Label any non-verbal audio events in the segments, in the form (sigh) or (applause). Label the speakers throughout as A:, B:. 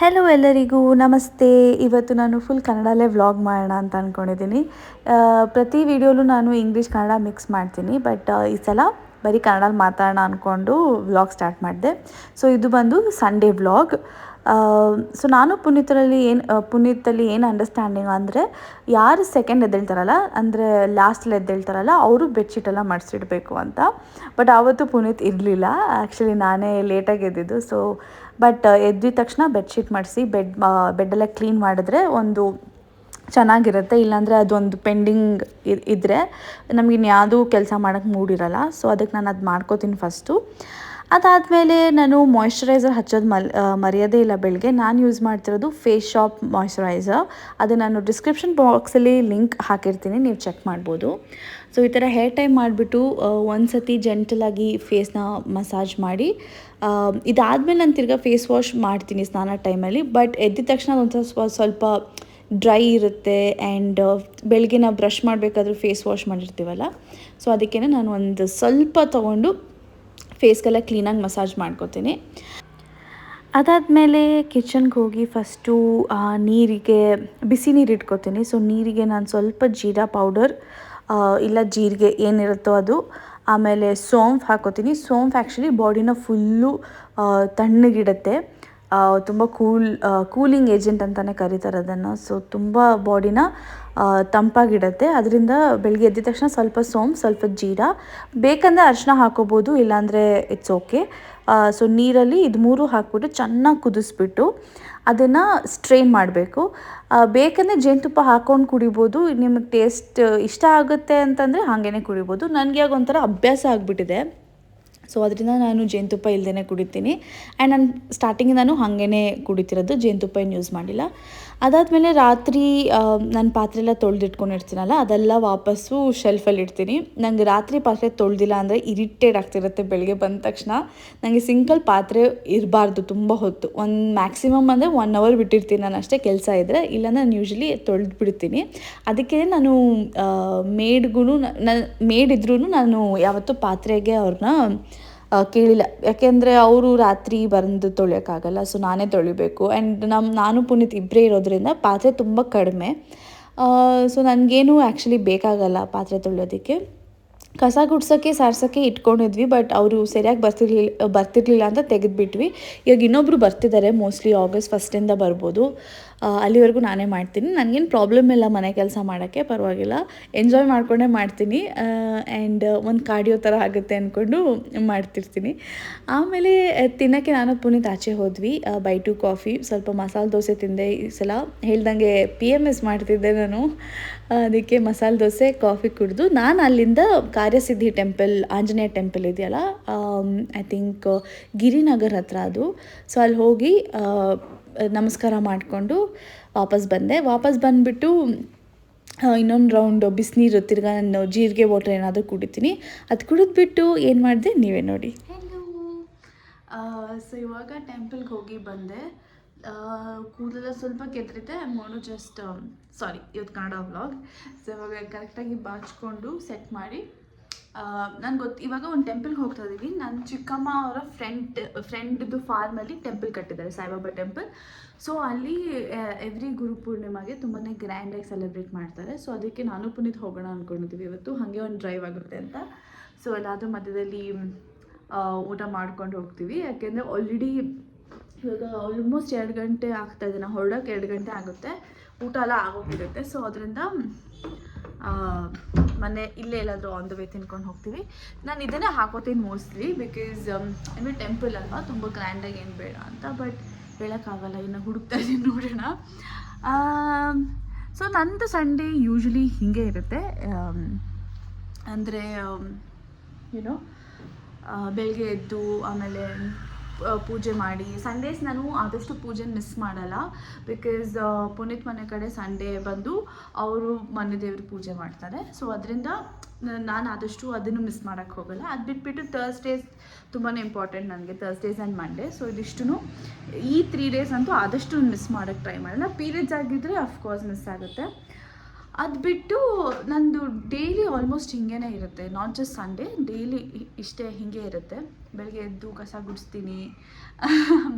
A: Hello ಎಲ್ಲರಿಗೂ, ನಮಸ್ತೆ. ಇವತ್ತು ನಾನು ಫುಲ್ ಕನ್ನಡಲ್ಲೇ ವ್ಲಾಗ್ ಮಾಡೋಣ ಅಂತ ಅಂದ್ಕೊಂಡಿದ್ದೀನಿ ಪ್ರತಿ ವೀಡಿಯೋಲು ನಾನು ಇಂಗ್ಲೀಷ್ ಕನ್ನಡ ಮಿಕ್ಸ್ ಮಾಡ್ತೀನಿ ಬಟ್ ಈ ಸಲ ಬರೀ ಕನ್ನಡಲ್ಲಿ ಮಾತಾಡೋಣ ಅಂದ್ಕೊಂಡು ವ್ಲಾಗ್ ಸ್ಟಾರ್ಟ್ ಮಾಡಿದೆ. ಸೊ ಇದು ಬಂದು ಸಂಡೇ ವ್ಲಾಗ್ ಸೊ ನಾನು ಪುನೀತರಲ್ಲಿ ಏನು ಪುನೀತಲ್ಲಿ ಏನು ಅಂಡರ್ಸ್ಟ್ಯಾಂಡಿಂಗ್ ಅಂದರೆ, ಯಾರು ಸೆಕೆಂಡ್ ಎದ್ದೇಳ್ತಾರಲ್ಲ, ಅಂದರೆ ಲಾಸ್ಟಲ್ಲಿ ಎದ್ದೇಳ್ತಾರಲ್ಲ, ಅವರು ಬೆಡ್ಶೀಟೆಲ್ಲ ಮಾಡಿಸಿಡ್ಬೇಕು ಅಂತ. ಬಟ್ ಆವತ್ತು ಪುನೀತ್ ಇರಲಿಲ್ಲ. ಆ್ಯಕ್ಚುಲಿ ನಾನೇ ಲೇಟಾಗಿ ಎದ್ದಿದ್ದು. ಸೊ ಬಟ್ ಎದ್ದಿದ ತಕ್ಷಣ ಬೆಡ್ಶೀಟ್ ಮಾಡಿಸಿ ಬೆಡ್ ಬೆಡ್ಡೆಲ್ಲ ಕ್ಲೀನ್ ಮಾಡಿದ್ರೆ ಒಂದು ಚೆನ್ನಾಗಿರುತ್ತೆ. ಇಲ್ಲಾಂದರೆ ಅದೊಂದು ಪೆಂಡಿಂಗ್ ಇದ್ದರೆ ನಮ್ಗೆ ಇನ್ಯಾವುದೂ ಕೆಲಸ ಮಾಡೋಕ್ಕೆ ಮೂಡಿರಲ್ಲ. ಸೊ ಅದಕ್ಕೆ ನಾನು ಅದು ಮಾಡ್ಕೋತೀನಿ ಫಸ್ಟು ಅದಾದಮೇಲೆ ನಾನು ಮಾಯ್ಶ್ಚರೈಸರ್ ಹಚ್ಚೋದು ಮಲ್ ಮರೆಯೋದೇ ಇಲ್ಲ ಬೆಳಗ್ಗೆ ನಾನು ಯೂಸ್ ಮಾಡ್ತಿರೋದು ಫೇಸ್ ಶಾಪ್ ಮಾಯ್ಶ್ಚರೈಸರ್ ಅದು ನಾನು ಡಿಸ್ಕ್ರಿಪ್ಷನ್ ಬಾಕ್ಸಲ್ಲಿ ಲಿಂಕ್ ಹಾಕಿರ್ತೀನಿ, ನೀವು ಚೆಕ್ ಮಾಡ್ಬೋದು. ಸೊ ಈ ಥರ ಹೇರ್ ಟೈಮ್ ಮಾಡಿಬಿಟ್ಟು ಒಂದು ಸತಿ ಜೆಂಟಲಾಗಿ ಫೇಸ್ನ ಮಸಾಜ್ ಮಾಡಿ ಇದಾದಮೇಲೆ ನಾನು ತಿರ್ಗಾ ಫೇಸ್ ವಾಶ್ ಮಾಡ್ತೀನಿ ಸ್ನಾನ ಟೈಮಲ್ಲಿ ಬಟ್ ಎದ್ದಿದ ತಕ್ಷಣ ಅದೊಂದು ಸ್ವಲ್ಪ ಸ್ವಲ್ಪ ಡ್ರೈ ಇರುತ್ತೆ ಆ್ಯಂಡ್ ಬೆಳಗ್ಗೆ ನಾವು ಬ್ರಷ್ ಮಾಡಬೇಕಾದ್ರೂ ಫೇಸ್ ವಾಶ್ ಮಾಡಿರ್ತೀವಲ್ಲ? ಸೊ ಅದಕ್ಕೇ ನಾನು ಒಂದು ಸ್ವಲ್ಪ ತೊಗೊಂಡು ಫೇಸ್ಗೆಲ್ಲ ಕ್ಲೀನಾಗಿ ಮಸಾಜ್ ಮಾಡ್ಕೋತೀನಿ. ಅದಾದಮೇಲೆ ಕಿಚನ್ಗೆ ಹೋಗಿ ಫಸ್ಟು ನೀರಿಗೆ, ಬಿಸಿ ನೀರು ಇಟ್ಕೋತೀನಿ. ಸೊ, ನೀರಿಗೆ ನಾನು ಸ್ವಲ್ಪ ಜೀರಾ ಪೌಡರ್ ಇಲ್ಲ ಜೀರಿಗೆ ಏನಿರುತ್ತೋ ಅದು, ಆಮೇಲೆ ಸೋಂಫ್ ಹಾಕೋತೀನಿ. ಸೋಂಫ್ ಆ್ಯಕ್ಚುಲಿ ಬಾಡಿನ ಫುಲ್ಲು ತಣ್ಣಗಿಡತ್ತೆ. ತುಂಬ ಕೂಲ್ ಕೂಲಿಂಗ್ ಏಜೆಂಟ್ ಅಂತಲೇ ಕರೀತಾರೆ ಅದನ್ನು. ಸೊ, ತುಂಬ ಬಾಡಿನ ತಂಪಾಗಿಡುತ್ತೆ. ಅದರಿಂದ ಬೆಳಗ್ಗೆ ಎದ್ದ ತಕ್ಷಣ ಸ್ವಲ್ಪ ಸೋಂಪು, ಸ್ವಲ್ಪ ಜೀರಾ. ಬೇಕಂದರೆ ಅರಿಶಿನ ಹಾಕೋಬೋದು, ಇಲ್ಲಾಂದರೆ ಇಟ್ಸ್ ಓಕೆ ಸೊ ನೀರಲ್ಲಿ ಇದು ಮೂರು ಹಾಕ್ಬಿಟ್ಟು ಚೆನ್ನಾಗಿ ಕುದಿಸ್ಬಿಟ್ಟು ಅದನ್ನು ಸ್ಟ್ರೈನ್ ಮಾಡಬೇಕು. ಬೇಕಂದರೆ ಜೇನುತುಪ್ಪ ಹಾಕ್ಕೊಂಡು ಕುಡಿಬೋದು. ನಿಮಗೆ ಟೇಸ್ಟ್ ಇಷ್ಟ ಆಗುತ್ತೆ ಅಂತಂದರೆ ಹಾಗೇ ಕುಡಿಬೋದು. ನನಗೆ ಆಗ ಒಂಥರ ಅಭ್ಯಾಸ ಆಗಿಬಿಟ್ಟಿದೆ. ಸೊ ಅದರಿಂದ ನಾನು ಜೇನುತುಪ್ಪ ಇಲ್ಲದೇ ಕುಡಿತೀನಿ. ಆ್ಯಂಡ್ ನಾನು ಸ್ಟಾರ್ಟಿಂಗ್ ನಾನು ಹಾಗೇ ಕುಡಿತಿರೋದು. ಜೇನುತುಪ್ಪ ಏನು ಯೂಸ್ ಮಾಡಿಲ್ಲ. ಅದಾದಮೇಲೆ ರಾತ್ರಿ ನನ್ನ ಪಾತ್ರೆ ಎಲ್ಲ ತೊಳೆದಿಟ್ಕೊಂಡಿರ್ತೀನಲ್ಲ ಅದೆಲ್ಲ ವಾಪಸ್ಸು ಶೆಲ್ಫಲ್ಲಿ ಇಡ್ತೀನಿ. ನನಗೆ ರಾತ್ರಿ ಪಾತ್ರೆ ತೊಳೆದಿಲ್ಲ ಅಂದರೆ ಇರಿಟೇಟ್ ಆಗ್ತಿರುತ್ತೆ ಬೆಳಗ್ಗೆ ಬಂದ ತಕ್ಷಣ. ನನಗೆ ಸಿಂಗಲ್ ಪಾತ್ರೆ ಇರಬಾರ್ದು, ತುಂಬ ಹೊತ್ತು. ಒಂದು ಮ್ಯಾಕ್ಸಿಮಮ್ ಅಂದರೆ ಒನ್ ಅವರ್ ಬಿಟ್ಟಿರ್ತೀನಿ ನಾನು ಅಷ್ಟೇ ಕೆಲಸ ಇದ್ದರೆ ಇಲ್ಲ ನಾನು ಯೂಶ್ವಲಿ ತೊಳೆದು ಬಿಡ್ತೀನಿ ಅದಕ್ಕೆ ನಾನು ಮೇಡ್ಗೂ ನನ್ನ ಮೇಡ್ ಇದ್ರೂ ನಾನು ಯಾವತ್ತೂ ಪಾತ್ರೆಗೆ ಅವ್ರನ್ನ ಕೇಳಿಲ್ಲ. ಯಾಕೆಂದರೆ ಅವರು ರಾತ್ರಿ ಬಂದು ತೊಳೆಯೋಕ್ಕಾಗಲ್ಲ ಸೊ ನಾನೇ ತೊಳಿಬೇಕು. ಆ್ಯಂಡ್ ನಮ್ಮ ನಾನು ಪುನೀತ್ ಇಬ್ಬರೇ ಇರೋದ್ರಿಂದ ಪಾತ್ರೆ ತುಂಬ ಕಡಿಮೆ. ಸೊ ನನಗೇನು ಆ್ಯಕ್ಚುಲಿ ಬೇಕಾಗಲ್ಲ ಪಾತ್ರೆ ತೊಳೆಯೋದಕ್ಕೆ. ಕಸ ಗುಡ್ಸೋಕ್ಕೆ ಸಾರ್ಸೋಕ್ಕೆ ಇಟ್ಕೊಂಡಿದ್ವಿ ಬಟ್ ಅವರು ಸರಿಯಾಗಿ ಬರ್ತಿರ್ಲಿಲ್ಲ ಬರ್ತಿರ್ಲಿಲ್ಲ ಅಂತ ತೆಗೆದುಬಿಟ್ವಿ. ಈಗ ಇನ್ನೊಬ್ಬರು ಬರ್ತಿದ್ದಾರೆ ಮೋಸ್ಟ್ಲಿ ಆಗಸ್ಟ್ ಫಸ್ಟಿಂದ ಬರ್ಬೋದು. ಅಲ್ಲಿವರೆಗೂ ನಾನೇ ಮಾಡ್ತೀನಿ. ನನಗೇನು ಪ್ರಾಬ್ಲಮ್ ಇಲ್ಲ ಮನೆ ಕೆಲಸ ಮಾಡೋಕ್ಕೆ, ಪರವಾಗಿಲ್ಲ. ಎಂಜಾಯ್ ಮಾಡಿಕೊಂಡೇ ಮಾಡ್ತೀನಿ. ಆ್ಯಂಡ್ ಒಂದು ಕಾರ್ಡಿಯೋ ಥರ ಆಗುತ್ತೆ ಅಂದ್ಕೊಂಡು ಮಾಡ್ತಿರ್ತೀನಿ. ಆಮೇಲೆ ತಿನ್ನೋಕ್ಕೆ ನಾನು ಪುನೀತ್ ಆಚೆ ಹೋದ್ವಿ. By two coffee. ಸ್ವಲ್ಪ ಮಸಾಲೆ ದೋಸೆ ತಿಂದೆ ಈ ಸಲ. ಹೇಳ್ದಂಗೆ ಪಿ ಎಂ ಎಸ್ ಮಾಡ್ತಿದ್ದೆ ನಾನು. ಅದಕ್ಕೆ ಮಸಾಲೆ ದೋಸೆ, ಕಾಫಿ ಕುಡಿದು ನಾನು ಅಲ್ಲಿಂದ ಕಾರ್ಯಸಿದ್ಧಿ ಟೆಂಪಲ್ ಆಂಜನೇಯ ಟೆಂಪಲ್ ಇದೆಯಲ್ಲ ಐ ಥಿಂಕ್ ಗಿರಿನಗರ್ ಹತ್ರ ಅದು. ಸೊ ಅಲ್ಲಿ ಹೋಗಿ ನಮಸ್ಕಾರ ಮಾಡಿಕೊಂಡು ವಾಪಸ್ ಬಂದೆ. ವಾಪಸ್ ಬಂದುಬಿಟ್ಟು ಇನ್ನೊಂದು ರೌಂಡ್ ಬಿಸಿನೀರು ತಿರ್ಗಾ ನಾನು ಜೀರಿಗೆ ವಾಟರ್ ಏನಾದರೂ ಕುಡಿತೀನಿ. ಅದು ಕುಡಿದ್ಬಿಟ್ಟು ಏನು ಮಾಡಿದೆ? ನೀವೇ ನೋಡಿ. ಸೊ ಇವಾಗ ಟೆಂಪಲ್ಗೆ ಹೋಗಿ ಬಂದೆ. ಕೂದಲೆಲ್ಲ ಸ್ವಲ್ಪ ಕೆದ್ರಿದೆ ಮೋನು ಜಸ್ಟ್ ಸಾರಿ ಇವತ್ತು ಕನ್ನಡ ವ್ಲಾಗ್ ಸೊ ಇವಾಗ ಕರೆಕ್ಟಾಗಿ ಬಾಚ್ಕೊಂಡು ಸೆಟ್ ಮಾಡಿ. ನಾನು ಗೊತ್ತು ಇವಾಗ ಒಂದು ಟೆಂಪಲ್ಗೆ ಹೋಗ್ತಾ ಇದ್ದೀವಿ ನನ್ನ ಚಿಕ್ಕಮ್ಮ ಅವರ ಫ್ರೆಂಡ್ ಫ್ರೆಂಡ್ದು ಫಾರ್ಮಲ್ಲಿ ಟೆಂಪಲ್ ಕಟ್ಟಿದ್ದಾರೆ, ಸಾಯಿಬಾಬಾ ಟೆಂಪಲ್ ಸೊ ಅಲ್ಲಿ ಎವ್ರಿ ಗುರು ಪೂರ್ಣಿಮಾಗೆ ತುಂಬಾ ಗ್ರ್ಯಾಂಡಾಗಿ ಸೆಲೆಬ್ರೇಟ್ ಮಾಡ್ತಾರೆ. ಸೊ ಅದಕ್ಕೆ ನಾನು ಪುನೀತ್ ಹೋಗೋಣ ಅಂದ್ಕೊಂಡಿದ್ದೀವಿ ಇವತ್ತು. ಹಾಗೆ ಒಂದು ಡ್ರೈವ್ ಆಗುತ್ತೆ ಅಂತ. ಸೊ ಎಲ್ಲಾದರೂ ಮಧ್ಯದಲ್ಲಿ ಊಟ ಮಾಡ್ಕೊಂಡು ಹೋಗ್ತೀವಿ. ಯಾಕೆಂದರೆ ಆಲ್ರೆಡಿ ಇವಾಗ ಆಲ್ಮೋಸ್ಟ್ ಎರಡು ಗಂಟೆ ಆಗ್ತಾ ಇದೆ. ನಾವು ಹೊರಡೋಕೆ ಎರಡು ಗಂಟೆ ಆಗುತ್ತೆ. ಊಟ ಎಲ್ಲ ಆಗೋಗಿರುತ್ತೆ ಸೊ ಅದರಿಂದ ಮನೆ ಇಲ್ಲೇ ಎಲ್ಲಾದರೂ ಆನ್ ದ ವೇ ತಿನ್ಕೊಂಡು ಹೋಗ್ತೀವಿ. ನಾನು ಇದನ್ನೇ ಹಾಕೋತೀನಿ ಮೋಸ್ಟ್ಲಿ ಬಿಕಾಸ್ ಅಂದರೆ ಟೆಂಪಲ್ ಅಲ್ವಾ, ತುಂಬ ಗ್ರ್ಯಾಂಡಾಗಿ ಏನು ಬೇಡ ಅಂತ ಬಟ್ ಹೇಳೋಕ್ಕಾಗಲ್ಲ, ಇನ್ನು ಹುಡುಕ್ತಾ ಇದ್ದೀನಿ ನೋಡೋಣ. ಸೊ ನಂದು ಸಂಡೇ ಯೂಶ್ವಲಿ ಹೀಗೆ ಇರುತ್ತೆ. ಅಂದರೆ ಯುನೋ ಬೆಳಗ್ಗೆ ಎದ್ದು ಆಮೇಲೆ ಪೂಜೆ ಮಾಡಿ. ಸಂಡೇಸ್ ನಾನು ಆದಷ್ಟು ಪೂಜೆ ಮಿಸ್ ಮಾಡಲ್ಲ. ಬಿಕಾಸ್ ಪುನೀತ್ ಮನೆ ಕಡೆ ಸಂಡೇ ಬಂದು ಅವರು ಮನೆ ದೇವ್ರ ಪೂಜೆ ಮಾಡ್ತಾರೆ. ಸೊ ಅದರಿಂದ ನಾನು ಆದಷ್ಟು ಅದನ್ನು ಮಿಸ್ ಮಾಡೋಕ್ಕೆ ಹೋಗಲ್ಲ. ಅದು ಬಿಟ್ಬಿಟ್ಟು ತರ್ಸ್ಡೇಸ್ ತುಂಬಾ ಇಂಪಾರ್ಟೆಂಟ್ ನನಗೆ. ಥರ್ಸ್ಡೇಸ್ ಆ್ಯಂಡ್ ಮಂಡೇ ಸೊ ಇದಿಷ್ಟು ಈ ತ್ರೀ ಡೇಸ್ ಅಂತೂ ಆದಷ್ಟು ಮಿಸ್ ಮಾಡೋಕ್ಕೆ ಟ್ರೈ ಮಾಡಲ್ಲ. ಪೀರಿಯಡ್ಸ್ ಆಗಿದ್ದರೆ ಅಫ್ಕೋರ್ಸ್ ಮಿಸ್ ಆಗುತ್ತೆ. ಅದು ಬಿಟ್ಟು ನಂದು ಡೈಲಿ ಆಲ್ಮೋಸ್ಟ್ ಹಿಂಗೇ ಇರುತ್ತೆ. ನಾಟ್ ಜಸ್ಟ್ ಸಂಡೇ ಡೈಲಿ ಇಷ್ಟೇ ಹಿಂಗೆ ಇರುತ್ತೆ. ಬೆಳಗ್ಗೆ ಎದ್ದು ಕಸ ಗುಡಿಸ್ತೀನಿ.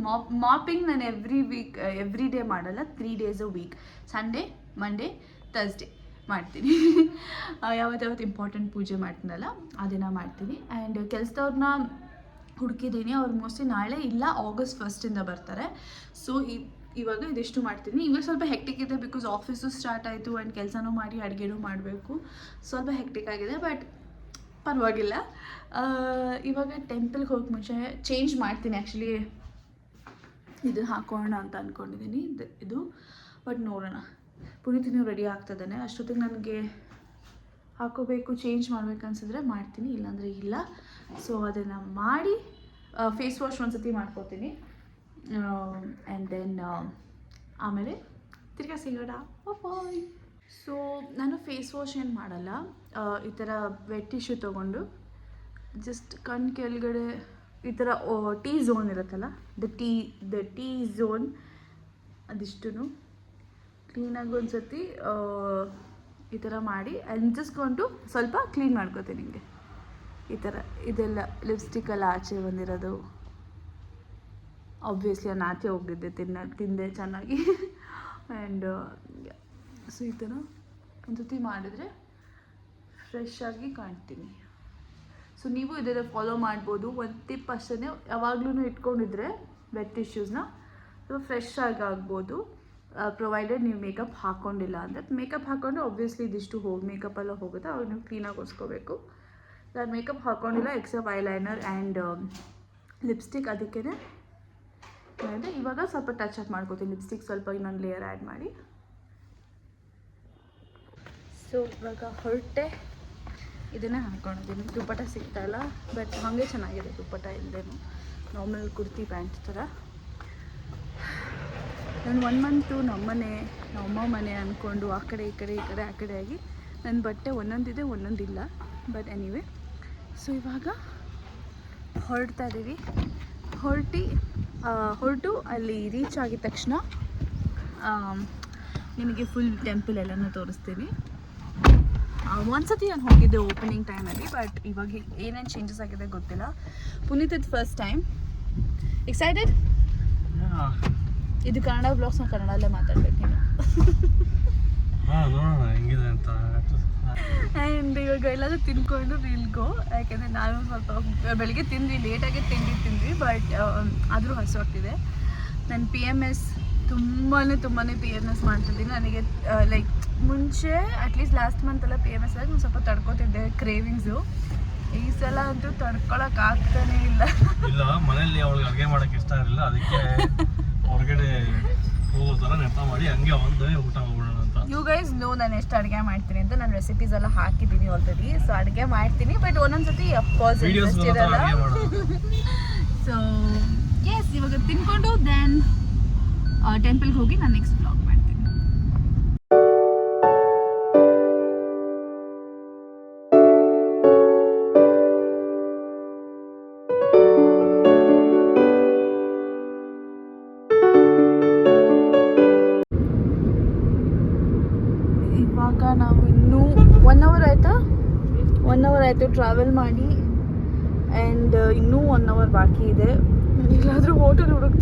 A: ಮಾಪ್ ಮಾಪಿಂಗ್ ನಾನು ಎವ್ರಿ ವೀಕ್ ಎವ್ರಿ ಡೇ ಮಾಡಲ್ಲ. Three days a week Sunday Monday Thursday ಮಾಡ್ತೀನಿ. (laughs) ಯಾವತ್ತಾವತ್ತು ಇಂಪಾರ್ಟೆಂಟ್ ಪೂಜೆ ಮಾಡ್ತೀನಲ್ಲ ಅದನ್ನು ಮಾಡ್ತೀನಿ. ಆ್ಯಂಡ್ ಕೆಲಸದವ್ರನ್ನ ಹುಡುಕಿದ್ದೀನಿ. ಅವ್ರು ಮೋಸ್ಟ್ಲಿ ನಾಳೆ ಇಲ್ಲ ಆಗಸ್ಟ್ ಫಸ್ಟಿಂದ ಬರ್ತಾರೆ. ಸೊ ಇವಾಗ ಇದಿಷ್ಟು ಮಾಡ್ತೀನಿ. ಇವಾಗ ಸ್ವಲ್ಪ ಹೆಕ್ಟಿಕ್ ಇದೆ ಬಿಕಾಸ್ ಆಫೀಸು ಸ್ಟಾರ್ಟ್ ಆಯಿತು ಆ್ಯಂಡ್ ಕೆಲಸನೂ ಮಾಡಿ, ಅಡುಗೆನೂ ಮಾಡಬೇಕು. ಸ್ವಲ್ಪ ಹೆಕ್ಟಿಕ್ ಆಗಿದೆ ಬಟ್ ಪರವಾಗಿಲ್ಲ. ಇವಾಗ ಟೆಂಪಲ್ಗೆ ಹೋಗಿ ಮುಂಚೆ ಚೇಂಜ್ ಮಾಡ್ತೀನಿ ಆ್ಯಕ್ಚುಲಿ ಇದು ಹಾಕೋಣ ಅಂತ ಅಂದ್ಕೊಂಡಿದ್ದೀನಿ ಇದು ಬಟ್ ನೋಡೋಣ. ಪುನೀತಿನೂ ರೆಡಿ ಆಗ್ತದಾನೆ ಅಷ್ಟೊತ್ತಿಗೆ ನನಗೆ ಹಾಕೋಬೇಕು ಚೇಂಜ್ ಮಾಡ್ಬೇಕು ಅನ್ಸಿದ್ರೆ ಮಾಡ್ತೀನಿ. ಇಲ್ಲಾಂದರೆ ಇಲ್ಲ. ಸೊ ಅದನ್ನು ಮಾಡಿ ಫೇಸ್ ವಾಶ್ ಒಂದು ಸತಿ ಮಾಡ್ಕೋತೀನಿ. ಆ್ಯಂಡ್ ದೆನ್ ಆಮೇಲೆ ತಿರ್ಗಾ ಸಿಗೋಣ. ಬಾಯ್ ಸೊ ನಾನು ಫೇಸ್ ವಾಶ್ ಏನು ಮಾಡಲ್ಲ. ಈ ಥರ ವೆಟ್ ಟಿಶ್ಯೂ ತೊಗೊಂಡು ಜಸ್ಟ್ ಕಣ್ಣು ಕೆಳಗಡೆ ಈ ಥರ ಟೀ ಝೋನ್ ಇರುತ್ತಲ್ಲ the T the T zone ಅದಿಷ್ಟು ಕ್ಲೀನಾಗಿ ಒಂದು ಸತಿ ಈ ಥರ ಮಾಡಿ ಅಂಜಿಸ್ಕೊಂಡು ಸ್ವಲ್ಪ ಕ್ಲೀನ್ ಮಾಡ್ಕೋತೀನಿ ನಿಮಗೆ ಈ ಥರ ಇದೆಲ್ಲ ಲಿಪ್ಸ್ಟಿಕ್ಕೆಲ್ಲ ಆಚೆ ಬಂದಿರೋದು. ಆಬ್ವಿಯಸ್ಲಿ ನಾನು ಆಚೆ ಹೋಗಿದ್ದೆ, ತಿನ್ನ, ತಿಂದೆ ಚೆನ್ನಾಗಿ. ಆ್ಯಂಡ್ ಸೊ ಈ ಥರ ಸತಿ ಮಾಡಿದ್ರೆ ಫ್ರೆಶ್ ಆಗಿ ಕಾಣ್ತೀನಿ. ಸೊ ನೀವು ಇದೆಲ್ಲ ಫಾಲೋ ಮಾಡ್ಬೋದು. ಒಂದು ಟಿಪ್ ಅಷ್ಟೇ ಯಾವಾಗ್ಲೂ ಇಟ್ಕೊಂಡಿದ್ರೆ ವೆಟ್ ಟಿಶ್ಯೂಸ್ನ ಸೊ ಫ್ರೆಶ್ ಆಗಿ ಆಗ್ಬೋದು. ಪ್ರೊವೈಡೆಡ್ ನೀವು ಮೇಕಪ್ ಹಾಕ್ಕೊಂಡಿಲ್ಲ ಅಂದರೆ ಮೇಕಪ್ ಹಾಕ್ಕೊಂಡ್ರೆ ಆಬ್ವಿಯಸ್ಲಿ ಇದಿಷ್ಟು ಹೋಗಿ ಮೇಕಪ್ ಎಲ್ಲ ಹೋಗುತ್ತೆ, ಅವಾಗ ನೀವು ಕ್ಲೀನಾಗಿ ಒರೆಸ್ಕೋಬೇಕು. ನಾನು ಮೇಕಪ್ ಹಾಕ್ಕೊಂಡಿಲ್ಲ ಎಕ್ಸೆಪ್ಟ್ ಲೈನರ್ ಆ್ಯಂಡ್ ಲಿಪ್ಸ್ಟಿಕ್ ಅದಕ್ಕೇ ಮಾಡಿದೆ ಇವಾಗ ಸ್ವಲ್ಪ ಟಚ್ ಅಪ್ ಮಾಡ್ಕೋತೀನಿ ಲಿಪ್ಸ್ಟಿಕ್ ಸ್ವಲ್ಪ ಇನ್ನೊಂದು ಲೇಯರ್ ಆ್ಯಡ್ ಮಾಡಿ. ಸೊ ಇವಾಗ ಹೊರಟೆ. ಇದನ್ನೇ ಹಾಕೊಂಡಿದ್ದೀನಿ. ದುಪ್ಪಟ ಸಿಗ್ತಾ ಇಲ್ಲ ಬಟ್ ಹಾಗೆ ಚೆನ್ನಾಗಿದೆ ದುಪ್ಪಟ ಇಲ್ಲದೇನು ನಾರ್ಮಲ್ ಕುರ್ತಿ ಪ್ಯಾಂಟ್ ಥರ. ನಾನು ಒನ್ ಮಂತು ನಮ್ಮನೆ ನಮ್ಮಮ್ಮ ಮನೆ ಅಂದ್ಕೊಂಡು ಆ ಕಡೆ, ಈ ಕಡೆ ಈ ಕಡೆ, ಆ ಕಡೆ ಆಗಿ ನನ್ನ ಬಟ್ಟೆ ಒಂದೊಂದಿದೆ ಒಂದೊಂದಿಲ್ಲ ಬಟ್ ಎನಿವೆ ಸೊ ಇವಾಗ ಹೊರಡ್ತಾ ಇದ್ದೀವಿ ಹೊರಟಿ ಹೊರಟು ಅಲ್ಲಿ ರೀಚ್ ಆಗಿದ ತಕ್ಷಣ ನಿಮಗೆ ಫುಲ್ ಟೆಂಪಲ್ ಎಲ್ಲನೂ ತೋರಿಸ್ತೀನಿ. ಒಂದ್ಸತಿ ನಾನು ಹೋಗಿದ್ದೆ ಓಪನಿಂಗ್ ಟೈಮಲ್ಲಿ ಬಟ್ ಇವಾಗ ಏನೇನು ಚೇಂಜಸ್ ಆಗಿದೆ ಗೊತ್ತಿಲ್ಲ. ಪುನೀತ್ ಇದು ಫಸ್ಟ್ ಟೈಮ್ ಎಕ್ಸೈಟೆಡ್ ಇದು ಕನ್ನಡ ಬ್ಲಾಗ್ಸ್ ನಾವು ಕನ್ನಡಲ್ಲೇ ಮಾತಾಡ್ಬೇಕು ನೀನು. ಆ್ಯಂಡ್ ಇವಾಗ ಎಲ್ಲಾದರೂ ತಿನ್ಕೊಂಡು ರೀಲ್ಗೋ ಯಾಕೆಂದರೆ ನಾನು ಸ್ವಲ್ಪ ಬೆಳಿಗ್ಗೆ ತಿಂದ್ವಿ ಲೇಟಾಗಿ ತಿಂಡಿ ತಿಂದ್ವಿ ಬಟ್ ಆದರೂ ಹಸುವಾಗ್ತಿದೆ. ನಾನು ಪಿ ಎಂ ಎಸ್ ತುಂಬಾ ತುಂಬಾ ಪಿ ಎಂ ಎಸ್ ಮಾಡ್ತಿದ್ದೀನಿ. ನನಗೆ ಲೈಕ್ ಮುಂಚೆ ಅಟ್ಲೀಸ್ಟ್ ಲಾಸ್ಟ್ ಮಂತೆಲ್ಲ ಪಿ ಎಂ ಎಸ್ ಆಗಿ ಸ್ವಲ್ಪ ತಡ್ಕೊತಿದ್ದೆ ಕ್ರೇವಿಂಗ್ಸು ಈ ಸಲ ಅಂತೂ ತಡ್ಕೊಳಕ್ ಆಗ್ತಾನೇ ಇಲ್ಲ.
B: ಇಲ್ಲ ಮನೆಯಲ್ಲಿ ಅವಳಿಗೆ ಅಡುಗೆ ಮಾಡಕ್ಕೆ ಇಷ್ಟ ಇರಲಿಲ್ಲ. ಅದಕ್ಕೆ (laughs) ಹೊರಗಡೆ ಹೋಗೋ ಥರ ನೆಪ ಮಾಡಿ ಹಂಗೆ ಒಂದೇ ಊಟ ಹೋಗೋಣ
A: ಯು ಗೈಸ್ ನೋ ನಾನು ಎಷ್ಟು ಅಡುಗೆ ಮಾಡ್ತೀನಿ ಅಂತ ನಾನು ರೆಸಿಪೀಸ್ ಎಲ್ಲ ಹಾಕಿದ್ದೀನಿ ಆಲ್ರೆಡಿ ಸೊ ಅಡುಗೆ ಮಾಡ್ತೀನಿ ಬಟ್ ಒಂದೊಂದ್ಸತಿ ಅಫ್ಕೋರ್ಸ್ ಇಂಟ್ರೆಸ್ಟ್ ಇರಲ್ಲ. ಸೊ ಎಸ್ (laughs) ಇವಾಗ ತಿನ್ಕೊಂಡು ದೆನ್ ಟೆಂಪಲ್ಗೆ ಹೋಗಿ ನಾನು ನೆಕ್ಸ್ಟ್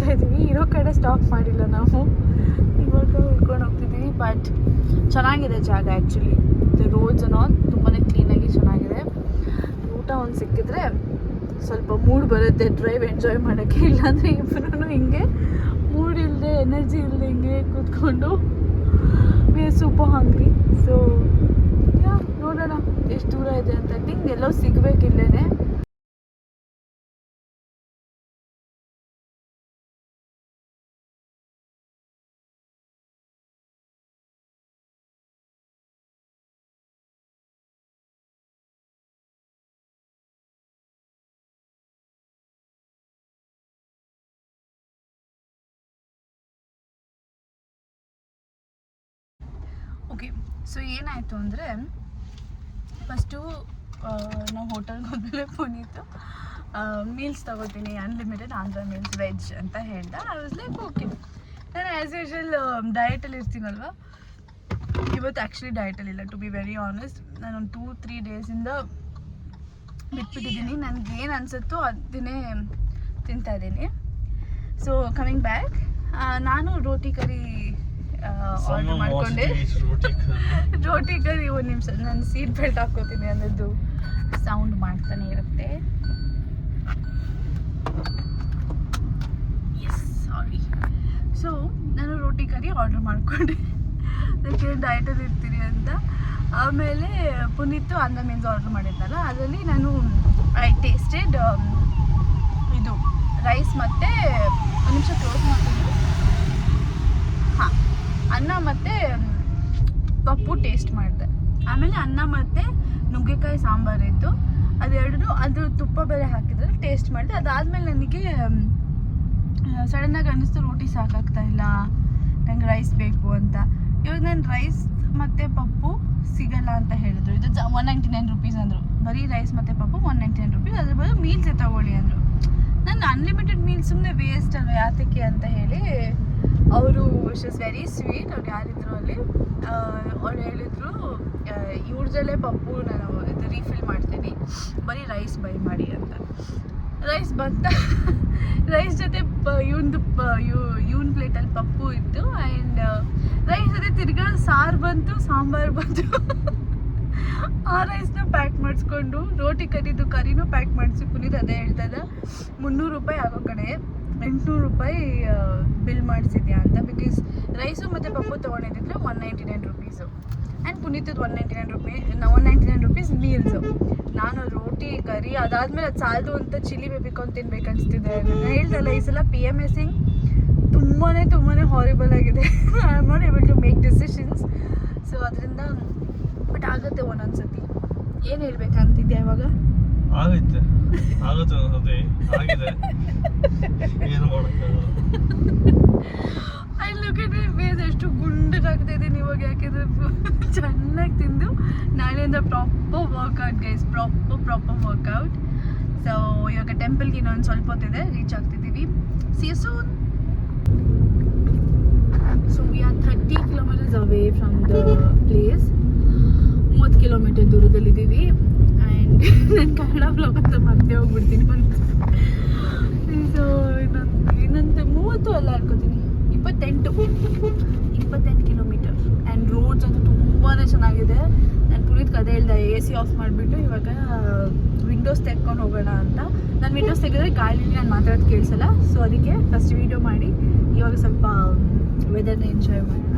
A: ಹುಡುಕ್ತಾ ಇದ್ದೀವಿ ಇರೋ ಕಡೆ ಸ್ಟಾಪ್ ಮಾಡಿಲ್ಲ ನಾವು. ಇವಾಗ ಉಳ್ಕೊಂಡು ಹೋಗ್ತಿದ್ದೀವಿ ಬಟ್ ಚೆನ್ನಾಗಿದೆ ಜಾಗ ಆ್ಯಕ್ಚುಲಿ ರೋಡ್ಸ್ ಅನ್ನೋ ತುಂಬಾ ಕ್ಲೀನಾಗಿ ಚೆನ್ನಾಗಿದೆ. ಊಟ ಒಂದು ಸಿಕ್ಕಿದ್ರೆ ಸ್ವಲ್ಪ ಮೂಡ್ ಬರುತ್ತೆ ಡ್ರೈವ್ ಎಂಜಾಯ್ ಮಾಡೋಕ್ಕೆ. ಇಲ್ಲಾಂದರೆ ಇಬ್ಬರೂ ಹಿಂಗೆ ಮೂಡ್ ಇಲ್ಲದೆ ಎನರ್ಜಿ ಇಲ್ಲದೆ ಹಿಂಗೆ ಕೂತ್ಕೊಂಡು ವಿ ಸೂಪರ್ ಹಂಗ್ರಿ ಸೊ ನೋಡೋಣ. ಎಷ್ಟು ದೂರ ಇದೆ ಅಂತ. ಥಿಂಕ್ ಎಲ್ಲೋ ಸಿಗ್ಬೇಕಿಲ್ಲೇನೆ. ಓಕೆ ಸೊ ಏನಾಯಿತು ಅಂದರೆ ಫಸ್ಟು ನಾವು ಹೋಟೆಲ್ಗೆ ಫೋನ್ ಇತ್ತು ಮೀಲ್ಸ್ ತಗೋತೀನಿ ಅನ್ಲಿಮಿಟೆಡ್ ಆಂಧ್ರ ಮೀಲ್ಸ್ ವೆಜ್ ಅಂತ ಹೇಳ್ದ. ಐ ವಾಸ್ ಲೈಕ್ ಓಕೆ ನಾನು ಆ್ಯಸ್ ಯೂಶಲ್ ಡಯಟಲ್ಲಿ ಇರ್ತೀನಲ್ವ? ಇವತ್ತು ಆ್ಯಕ್ಚುಲಿ ಡಯಟಲ್ಲಿಲ್ಲ ಟು ಬಿ ವೆರಿ ಆನೆಸ್ಟ್ ನಾನು ಒಂದು ಟೂ ತ್ರೀ ಡೇಸಿಂದ ಬಿಟ್ಬಿಟ್ಟಿದ್ದೀನಿ. ನನಗೆ ಏನು ಅನಿಸುತ್ತೋ ಅದನ್ನೇ ತಿಂತಾ ಇದ್ದೀನಿ. ಸೊ ಕಮಿಂಗ್ ಬ್ಯಾಕ್ ನಾನು ರೋಟಿ ಕರಿ ಆರ್ಡರ್ ಮಾಡ್ಕೊಂಡೆ. ರೋಟಿ ಕರಿ ಒಂದು ನಿಮಿಷ ನಾನು ಸೀಟ್ ಬೆಲ್ಟ್ ಹಾಕೋತೀನಿ ಅನ್ನೋದು ಸೌಂಡ್ ಮಾಡ್ತಾನೆ ಇರುತ್ತೆ. ಎಸ್ ಸಾರಿ ಸೊ ನಾನು ರೋಟಿ ಕರಿ ಆರ್ಡರ್ ಮಾಡಿಕೊಂಡೆ ಅದಕ್ಕೆ ಡಯಟಲ್ಲಿ ಇರ್ತೀನಿ ಅಂತ. ಆಮೇಲೆ ಪುನೀತು ಅಂದ ಮೀನ್ಸ್ ಆರ್ಡರ್ ಮಾಡಿದ್ನಲ್ಲ ಅದರಲ್ಲಿ ನಾನು ಐ ಟೇಸ್ಟೆಡ್ ಇದು ರೈಸ್ ಮತ್ತು ಒಂದು ನಿಮಿಷ ಕ್ಲೋಸ್ ಮಾಡ್ತೀನಿ. ಅನ್ನ ಮತ್ತು ಪಪ್ಪು ಟೇಸ್ಟ್ ಮಾಡಿದೆ. ಆಮೇಲೆ ಅನ್ನ ಮತ್ತು ನುಗ್ಗೆಕಾಯಿ ಸಾಂಬಾರು ಇತ್ತು. ಅದೆರಡು ಅದು ತುಪ್ಪ ಬೇರೆ ಹಾಕಿದ್ರೆ ಟೇಸ್ಟ್ ಮಾಡಿದೆ. ಅದಾದಮೇಲೆ ನನಗೆ ಸಡನ್ನಾಗಿ ಅನ್ನಿಸ್ತು ರೋಟಿ ಸಾಕಾಗ್ತಾ ಇಲ್ಲ, ನಂಗೆ ರೈಸ್ ಬೇಕು ಅಂತ. ಇವಾಗ ನಾನು ರೈಸ್ ಮತ್ತು ಪಪ್ಪು ಸಿಗಲ್ಲ ಅಂತ ಹೇಳಿದ್ರು. ಇದು ಒನ್ ನೈಂಟಿ ನೈನ್ ರುಪೀಸ್ ಅಂದರು. ಬರೀ ರೈಸ್ ಮತ್ತು ಪಪ್ಪು ಒನ್ ನೈಂಟಿ ನೈನ್ ರುಪೀಸ್ ಅದ್ರ ಬದಲು ಮೀಲ್ಸೇ ತಗೊಳ್ಳಿ ಅಂದರು. ನಾನು ಅನ್ಲಿಮಿಟೆಡ್ ಮೀಲ್ ಸುಮ್ಮನೆ ವೇಸ್ಟ್ ಅಲ್ವ ಯಾತಕ್ಕೆ ಅಂತ ಹೇಳಿ ಅವರು ಇಸ್ ವೆರಿ ಸ್ವೀಟ್ ಅವ್ರು ಯಾರಿದ್ರು ಅಲ್ಲಿ ಅವ್ರು ಹೇಳಿದ್ರು ಇವ್ರದಲ್ಲೇ ಪಪ್ಪು ನಾನು ಇದು ರೀಫಿಲ್ ಮಾಡ್ತೀನಿ. ಬರೀ ರೈಸ್ ಬೈ ಮಾಡಿ ಅಂತ. ರೈಸ್ ಬಂತ (laughs) ರೈಸ್ ಜೊತೆ ಇವಂದು ಇವನ್ ಪ್ಲೇಟಲ್ಲಿ ಪಪ್ಪು ಇತ್ತು ಆ್ಯಂಡ್ ರೈಸ್ ಜೊತೆ ತಿರ್ಗಾ ಸಾರು ಬಂತು, ಸಾಂಬಾರು ಬಂತು. (laughs) ಆ ರೈಸ್ನ ಪ್ಯಾಕ್ ಮಾಡಿಸ್ಕೊಂಡು, ರೋಟಿ ಕರಿದು ಕರಿನೂ ಪ್ಯಾಕ್ ಮಾಡಿಸಿ ಪುನೀತ್ ಅದೇ ಹೇಳ್ತದ ಮುನ್ನೂರು ರೂಪಾಯಿ ಆಗೋ ಕಡೆ ಎಂಟುನೂರು ರೂಪಾಯಿ ಬಿಲ್ ಮಾಡಿಸಿದ್ಯಾ ಅಂತ. ಬಿಕಾಸ್ ರೈಸು ಮತ್ತು ಪಪ್ಪು ತೊಗೊಂಡಿದ್ದಿದ್ರೆ one ninety nine rupees and ಪುನೀತದ್ದು one ninety nine rupee one ninety nine rupees meals ನಾನು ರೋಟಿ, ಕರಿ, ಅದಾದಮೇಲೆ ಅದು ಸಾಲದು ಅಂತ ಚಿಲ್ಲಿ ಬೇಬಿಕೊಂಡು ತಿನ್ಬೇಕು ಅನಿಸ್ತಿದೆ ನಾನು ಹೇಳ್ದಲ್ಲ ಈ ಸಲ ಪಿ ಎಂ ಎಸ್ ಸಿಂಗ್ ತುಂಬಾ ತುಂಬಾ ಹಾರಿಬಲ್ ಆಗಿದೆ. I am not able to make decisions so ಅದರಿಂದ ಬಟ್ ಆಗುತ್ತೆ ಒಂದೊಂದು ಸತಿ ಏನು ಹೇಳ್ಬೇಕಂತಿದ್ಯಾ ಇವಾಗ?
B: ಆಗೈತೆ. ಆಗುತ್ತೆ ಅನ್ಸುತ್ತೆ ಆಗಿದೆ. ಏನು ಮಾಡೋಕ್ಕಾಗಲ್ಲ
A: I look at my face ಎಷ್ಟು ಗುಂಡಗಾಗ್ತಾ ಇದ್ದೀನಿ ಇವಾಗ, ಯಾಕೆಂದ್ರೆ ಚೆನ್ನಾಗಿ ತಿಂದು ನಾಳೆಯಿಂದ proper workout guys proper proper workout so ಇವಾಗ ಟೆಂಪಲ್ಗೆ ಇನ್ನೊಂದು ಸ್ವಲ್ಪ ಹೊತ್ತಿದೆ reach ಆಗ್ತಿದ್ದೀವಿ. See soon so we are thirty kilometers away from the place ಮೂವತ್ತು ಕಿಲೋಮೀಟರ್ ದೂರದಲ್ಲಿದ್ದೀವಿ. ನಾನು ಕನ್ನಡ ಬ್ಲಾಗ್ ಅಂತ ಮರ್ತೇ ಹೋಗ್ಬಿಡ್ತೀನಿ ಒಂದು ಸೊ ಇನ್ನೊಂದು ಮೂವತ್ತು ಅಲ್ಲ ಅನ್ಕೋತೀನಿ. ಇಪ್ಪತ್ತೆಂಟು. ಇಪ್ಪತ್ತೆಂಟು ಕಿಲೋಮೀಟರ್ ಆ್ಯಂಡ್ ರೋಡ್ಸ್ ಅಂತೂ ತುಂಬಾ ಚೆನ್ನಾಗಿದೆ. ನಾನು ಪುನೀತ್ ಕದೆ ಹೇಳ್ದೆ ಎ ಸಿ ಆಫ್ ಮಾಡಿಬಿಟ್ಟು ಇವಾಗ ವಿಂಡೋಸ್ ತೆಕ್ಕೊಂಡು ಹೋಗೋಣ ಅಂತ. ನಾನು ವಿಂಡೋಸ್ ತೆಗೆದ್ರೆ ಗಾಳಿಲಿ ನಾನು ಮಾತಾಡೋದು ಕೇಳಿಸಲ್ಲ. ಸೊ ಅದಕ್ಕೆ ಫಸ್ಟ್ ವೀಡಿಯೋ ಮಾಡಿ. ಇವಾಗ ಸ್ವಲ್ಪ ವೆದರ್ನ ಎಂಜಾಯ್ ಮಾಡೋಣ.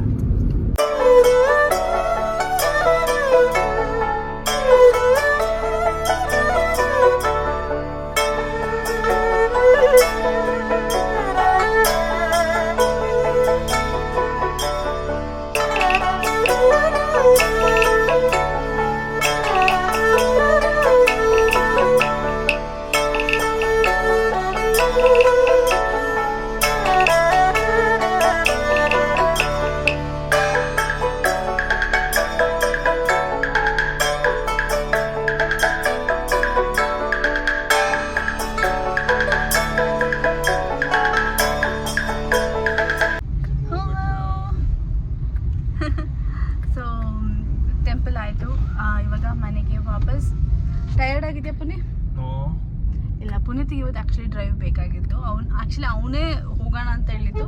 A: ಪುನೀತಿಗೆ ಇವತ್ತು ಆ್ಯಕ್ಚುಲಿ ಡ್ರೈವ್ ಬೇಕಾಗಿತ್ತು. ಅವ್ನು ಆ್ಯಕ್ಚುಲಿ ಅವನೇ ಹೋಗೋಣ ಅಂತ ಹೇಳಿದ್ದು.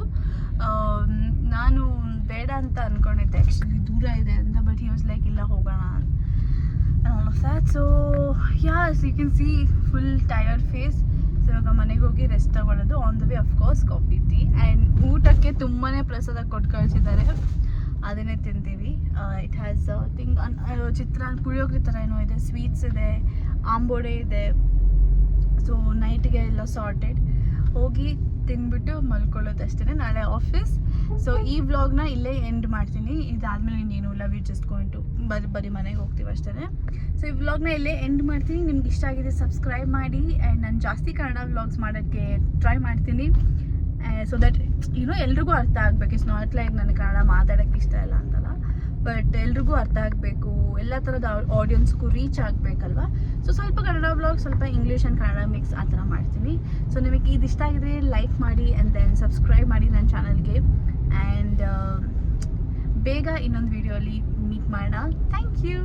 A: ನಾನು ಬೇಡ ಅಂತ ಅಂದ್ಕೊಂಡಿದ್ದೆ ಆ್ಯಕ್ಚುಲಿ ದೂರ ಇದೆ ಅಂತ ಬಟ್ ಹಿ ವಾಸ್ ಲೈಕ್ ಇಲ್ಲ, ಹೋಗೋಣ ಅಂತ. So as you can see full tired face so ಇವಾಗ ಮನೆಗೆ ಹೋಗಿ ರೆಸ್ಟ್ ತಗೊಳ್ಳೋದು. On the way of course coffee tea and ಊಟಕ್ಕೆ ತುಂಬಾ ಪ್ರಸಾದ ಕೊಟ್ಟು ಕಳಿಸಿದ್ದಾರೆ. ಅದನ್ನೇ ತಿಂತೀವಿ. ಇಟ್ ಹ್ಯಾಸ್ ಥಿಂಗ್ ಚಿತ್ರಾನ್ನ, ಪುಳಿಯೋಗರೆ ಥರ ಏನೋ ಇದೆ. ಸ್ವೀಟ್ಸ್ ಇದೆ ಆಂಬೋಡೆ ಇದೆ. ಸೊ ನೈಟ್ಗೆ ಎಲ್ಲ ಸಾರ್ಟೆಡ್ ಹೋಗಿ ತಿನ್ಬಿಟ್ಟು ಮಲ್ಕೊಳ್ಳೋದು ಅಷ್ಟೇ ನಾಳೆ ಆಫೀಸ್ ಸೊ ಈ ವ್ಲಾಗ್ನ ಇಲ್ಲೇ ಎಂಡ್ ಮಾಡ್ತೀನಿ. ಇದಾದ್ಮೇಲೆ ಇನ್ನೇನು love you just going to ಬರೀ ಬರೀ ಮನೆಗೆ ಹೋಗ್ತೀವಿ ಅಷ್ಟೇ ಸೊ ಈ ವ್ಲಾಗ್ನ ಇಲ್ಲೇ ಎಂಡ್ ಮಾಡ್ತೀನಿ. ನಿಮ್ಗೆ ಇಷ್ಟ ಆಗಿದೆ ಸಬ್ಸ್ಕ್ರೈಬ್ ಮಾಡಿ. ಆ್ಯಂಡ್ ನಾನು ಜಾಸ್ತಿ ಕನ್ನಡ ವ್ಲಾಗ್ಸ್ ಮಾಡೋಕ್ಕೆ ಟ್ರೈ ಮಾಡ್ತೀನಿ. ಸೊ ದಟ್ ಯುನೋ ಎಲ್ರಿಗೂ ಅರ್ಥ ಆಗ್ಬೇಕು. ಇಟ್ಸ್ ನಾಟ್ ಲೈಕ್ ನನಗೆ ಕನ್ನಡ ಮಾತಾಡೋಕ್ಕೆ ಇಷ್ಟ ಇಲ್ಲ ಅಂತಲ್ಲ. ಬಟ್ ಎಲ್ರಿಗೂ ಅರ್ಥ ಆಗಬೇಕು. ಎಲ್ಲ ಥರದ ಆಡಿಯನ್ಸ್ಗೂ ರೀಚ್ ಆಗಬೇಕಲ್ವಾ? ಸೊ ಸ್ವಲ್ಪ ಕನ್ನಡ ಬ್ಲಾಗ್ ಸ್ವಲ್ಪ ಇಂಗ್ಲೀಷ್ ಆ್ಯಂಡ್ ಕನ್ನಡ ಮಿಕ್ಸ್ ಆ ಥರ ಮಾಡ್ತೀನಿ. ಸೊ ನಿಮಗೆ ಇದು ಇಷ್ಟ ಆಗಿದ್ರೆ ಲೈಕ್ ಮಾಡಿ ಆ್ಯಂಡ್ ದೆನ್ ಸಬ್ಸ್ಕ್ರೈಬ್ ಮಾಡಿ ನನ್ನ ಚಾನಲ್ಗೆ ಆ್ಯಂಡ್ ಬೇಗ ಇನ್ನೊಂದು ವೀಡಿಯೋಲಿ ಮೀಟ್ ಮಾಡೋಣ. Thank you